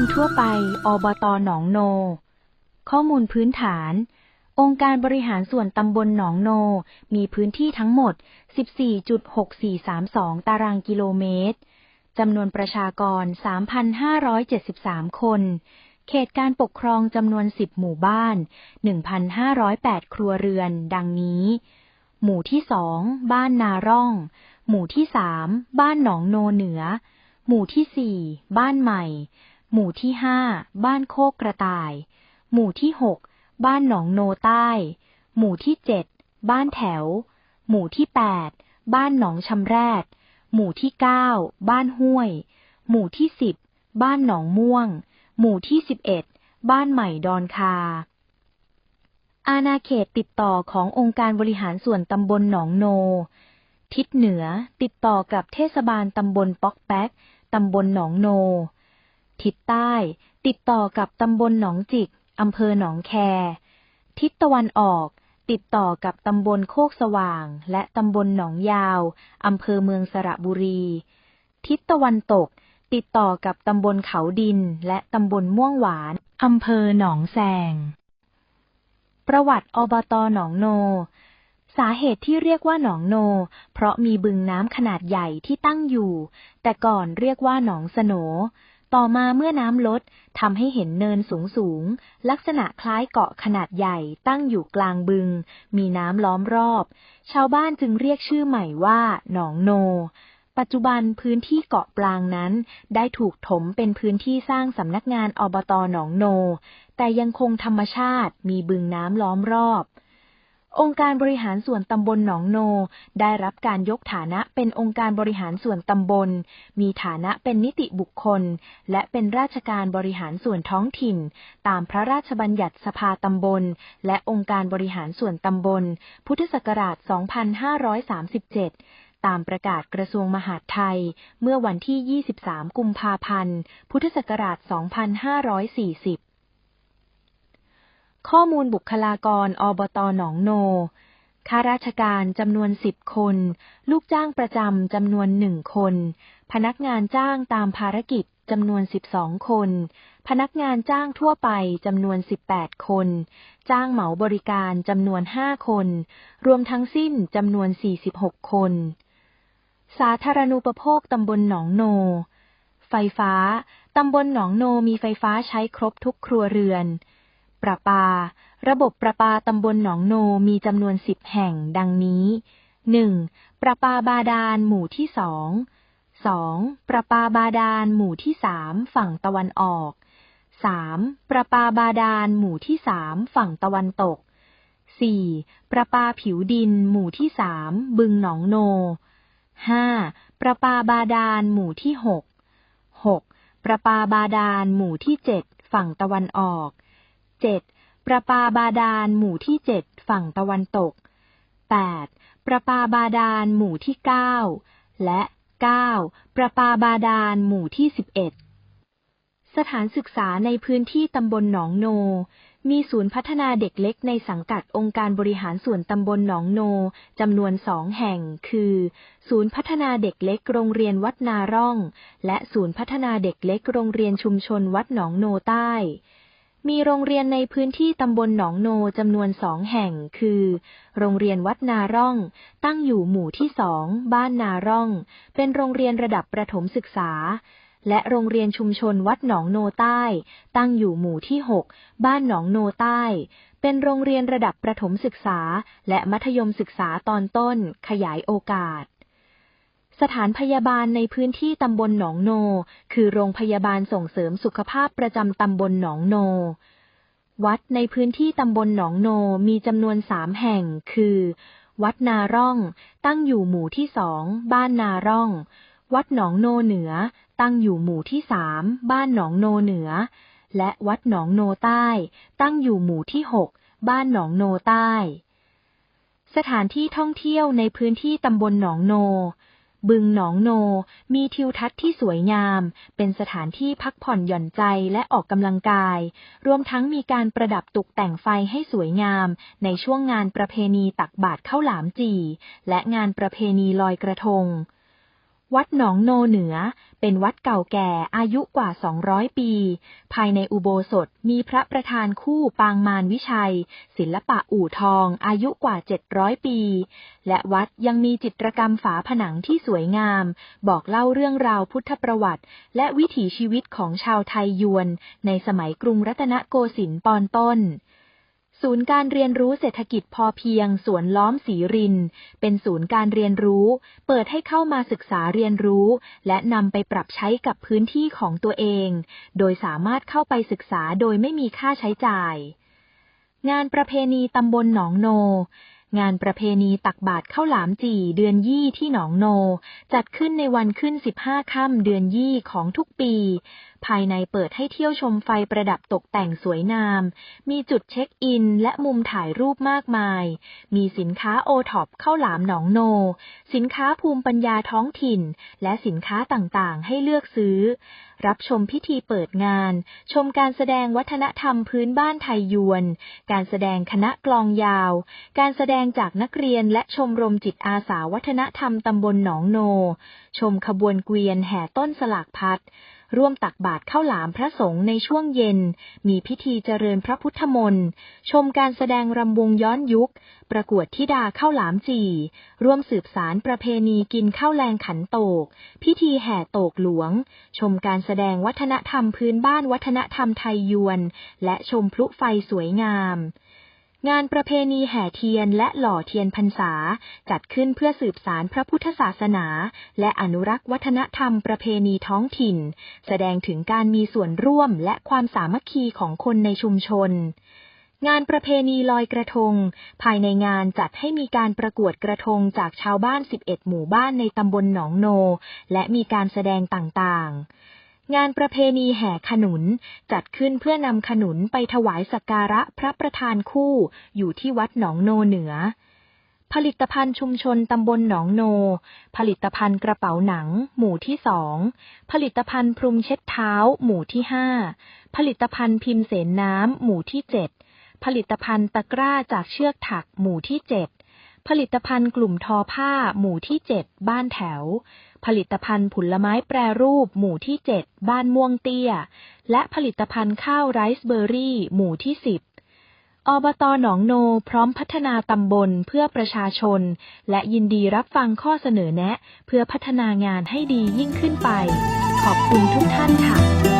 ลทั่วไป อบตหนองโน ข้อมูลพื้นฐาน องค์การบริหารส่วนตำบลหนองโน มีพื้นที่ทั้งหมด 14.6432 ตารางกิโลเมตร จำนวนประชากร 3,573 คน เขตการปกครองจำนวน 10 หมู่บ้าน 1,508 ครัวเรือน ดังนี้ หมู่ที่2บ้านนาร่อง หมู่ที่3บ้านหนองโนเหนือหมู่ที่4บ้านใหม่ หมู่ที่5บ้านโคกกระต่าย หมู่ที่6บ้านหนองโนใต้ หมู่ที่7บ้านแถว หมู่ที่8บ้านหนองชำแรด หมู่ที่9บ้านห้วย หมู่ที่10บ้านหนองม่วง หมู่ที่11บ้านใหม่ดอนคา อาณาเขตติดต่อขององค์การบริหารส่วนตำบลหนองโน ทิศเหนือติดต่อกับเทศบาลตำบลป๊อกแป๊กตำบลหนองโน ทิศใต้ ติดต่อกับตำบลหนองจิก อำเภอหนองแค ทิศตะวันออก ติดต่อกับตำบลโคกสว่าง และตำบลหนองยาว อำเภอเมืองสระบุรี ทิศตะวันตก ติดต่อกับตำบลเขาดิน และตำบลม่วงหวาน อำเภอหนองแสงประวัติอบตหนองโนสาเหตุที่เรียกว่าหนองโน เพราะมีบึงน้ำขนาดใหญ่ที่ตั้งอยู่ แต่ก่อนเรียกว่าหนองสโหน ต่อมาเมื่อน้ำลดทำให้เห็นเนินสูงสูง ลักษณะคล้ายเกาะขนาดใหญ่ตั้งอยู่กลางบึง มีน้ำล้อมรอบ ชาวบ้านจึงเรียกชื่อใหม่ว่าหนองโน ปัจจุบันพื้นที่เกาะปลางนั้น ได้ถูกถมเป็นพื้นที่สร้างสำนักงานอบตหนองโน แต่ยังคงธรรมชาติมีบึงน้ำล้อมรอบ องค์การบริหารส่วนตำบลหนองโน ได้รับการยกฐานะเป็นองค์การบริหารส่วนตำบล มีฐานะเป็นนิติบุคคล และเป็นราชการบริหารส่วนท้องถิ่น ตามพระราชบัญญัติสภาตำบล และองค์การบริหารส่วนตำบล พุทธศักราช 2537ตามประกาศกระทรวงมหาดไทย เมื่อวันที่ 23 กุมภาพันธ์ พุทธศักราช 2540 ข้อมูลบุคลากรอบตหนองโน ข้าราชการจำนวน10คน ลูกจ้างประจำจำนวน1คน พนักงานจ้างตามภารกิจจำนวน 12 คน พนักงานจ้างทั่วไปจำนวน 18 คน จ้างเหมาบริการจำนวน 5 คน รวมทั้งสิ้นจำนวน 46 คน สาธารณูปโภคตำบลหนองโน ไฟฟ้า ตำบลหนองโนมีไฟฟ้าใช้ครบทุกครัวเรือน ประปา ระบบประปาตำบลหนองโนมีจำนวนสิบแห่ง ดังนี้ 1. ประปาบาดาลหมู่ที่สอง 2. ประปาบาดาลหมู่ที่สามฝั่งตะวันออก 3. ประปาบาดาลหมู่ที่สามฝั่งตะวันตก 4. ประปาผิวดินหมู่ที่สามบึงหนองโน 5. ประปาบาดาลหมู่ที่หก 6. ประปาบาดาลหมู่ที่เจ็ดฝั่งตะวันออก 7. ประปาบาดาลหมู่ที่เจ็ดฝั่งตะวันตก 8. ประปาบาดาลหมู่ที่เก้าและ 9. ประปาบาดาลหมู่ที่11สถานศึกษาในพื้นที่ตำบลหนองโน มีศูนย์พัฒนาเด็กเล็กในสังกัดองค์การบริหารส่วนตำบลหนองโนจำนวนสองแห่ง คือ ศูนย์พัฒนาเด็กเล็กโรงเรียนวัดนาร่อง และศูนย์พัฒนาเด็กเล็กโรงเรียนชุมชนวัดหนองโนใต้ มีโรงเรียนในพื้นที่ตำบลหนองโนจำนวนสองแห่ง คือ โรงเรียนวัดนาร่อง ตั้งอยู่หมู่ที่สองบ้านนาร่อง เป็นโรงเรียนระดับประถมศึกษา และโรงเรียนชุมชนวัดหนองโนใต้ ตั้งอยู่หมู่ที่หกบ้านหนองโนใต้ เป็นโรงเรียนระดับประถมศึกษา และมัธยมศึกษาตอนต้น ขยายโอกาส สถานพยาบาลในพื้นที่ตำบลหนองโน คือโรงพยาบาลส่งเสริมสุขภาพประจำตำบลหนองโน วัดในพื้นที่ตำบลหนองโนมีจำนวนสามแห่ง คือ วัดนาร่อง ตั้งอยู่หมู่ที่สองบ้านนาร่อง วัดหนองโนเหนือ ตั้งอยู่หมู่ที่สามบ้านหนองโนเหนือ และวัดหนองโนใต้ ตั้งอยู่หมู่ที่หกบ้านหนองโนใต้ สถานที่ท่องเที่ยวในพื้นที่ตำบลหนองโน บึงหนองโน มีทิวทัศน์ที่สวยงาม เป็นสถานที่พักผ่อนหย่อนใจและออกกำลังกาย รวมทั้งมีการประดับตกแต่งไฟให้สวยงาม ในช่วงงานประเพณีตักบาตรข้าวหลามจี่ และงานประเพณีลอยกระทง วัดหนองโนเหนือ เป็นวัดเก่าแก่อายุกว่า 200 ปี ภายในอุโบสถมีพระประธานคู่ปางมารวิชัย ศิลปะอู่ทอง อายุกว่า 700 ปี และวัดยังมีจิตรกรรมฝาผนังที่สวยงาม บอกเล่าเรื่องราวพุทธประวัติ และวิถีชีวิตของชาวไทยยวน ในสมัยกรุงรัตนโกสินทร์ปอนต้น ศูนย์การเรียนรู้เศรษฐกิจพอเพียงสวนล้อมสีริน เป็นศูนย์การเรียนรู้ เปิดให้เข้ามาศึกษาเรียนรู้ และนำไปปรับใช้กับพื้นที่ของตัวเอง โดยสามารถเข้าไปศึกษาโดยไม่มีค่าใช้จ่าย งานประเพณีตำบลหนองโน งานประเพณีตักบาตรข้าวหลามจี่เดือนยี่ที่หนองโน จัดขึ้นในวันขึ้น 15 ค่ำเดือนยี่ของทุกปีภายในเปิดให้เที่ยวชมไฟประดับตกแต่งสวยงาม มีจุดเช็คอินและมุมถ่ายรูปมากมาย มีสินค้าโอท็อปข้าวหลามหนองโน สินค้าภูมิปัญญาท้องถิ่น และสินค้าต่างๆ ให้เลือกซื้อ รับชมพิธีเปิดงาน ชมการแสดงวัฒนธรรมพื้นบ้านไทยยวน การแสดงคณะกลองยาว การแสดงจากนักเรียนและชมรมจิตอาสาวัฒนธรรมตำบลหนองโน ชมขบวนเกวียนแห่ต้นสลากพัด ร่วมตักบาตรข้าวหลามพระสงฆ์ในช่วงเย็น มีพิธีเจริญพระพุทธมนต์ ชมการแสดงรำวงย้อนยุค ประกวดธิดาข้าวหลามจี ร่วมสืบสารประเพณีกินข้าวแรงขันโตก พิธีแห่โตกหลวง ชมการแสดงวัฒนธรรมพื้นบ้านวัฒนธรรมไทยยวน และชมพลุไฟสวยงาม งานประเพณีแห่เทียนและหล่อเทียนพรรษา จัดขึ้นเพื่อสืบสารพระพุทธศาสนา และอนุรักษ์วัฒนธรรมประเพณีท้องถิ่น แสดงถึงการมีส่วนร่วมและความสามัคคีของคนในชุมชน งานประเพณีลอยกระทง ภายในงานจัดให้มีการประกวดกระทงจากชาวบ้าน 11 หมู่บ้านในตำบลหนองโน และมีการแสดงต่างๆ งานประเพณีแห่ขนุน จัดขึ้นเพื่อนำขนุนไปถวายสักการะพระประธานคู่อยู่ที่วัดหนองโนเหนือ ผลิตภัณฑ์ชุมชนตำบลหนองโน ผลิตภัณฑ์กระเป๋าหนัง หมู่ที่สองผลิตภัณฑ์พรมเช็ดเท้า หมู่ที่ห้าผลิตภัณฑ์พิมพ์เสนน้ำหมู่ที่เจ็ดผลิตภัณฑ์ตะกร้าจากเชือกถักหมู่ที่เจ็ด ผลิตภัณฑ์กลุ่มทอผ้า หมู่ที่เจ็ดบ้านแถว ผลิตภัณฑ์ผลไม้แปรรูป หมู่ที่เจ็ดบ้านม่วงเตี้ย และผลิตภัณฑ์ข้าวไรซ์เบอร์รี่ หมู่ที่สิบอบตหนองโนพร้อมพัฒนาตำบลเพื่อประชาชน และยินดีรับฟังข้อเสนอแนะ เพื่อพัฒนางานให้ดียิ่งขึ้นไป ขอบคุณทุกท่านค่ะ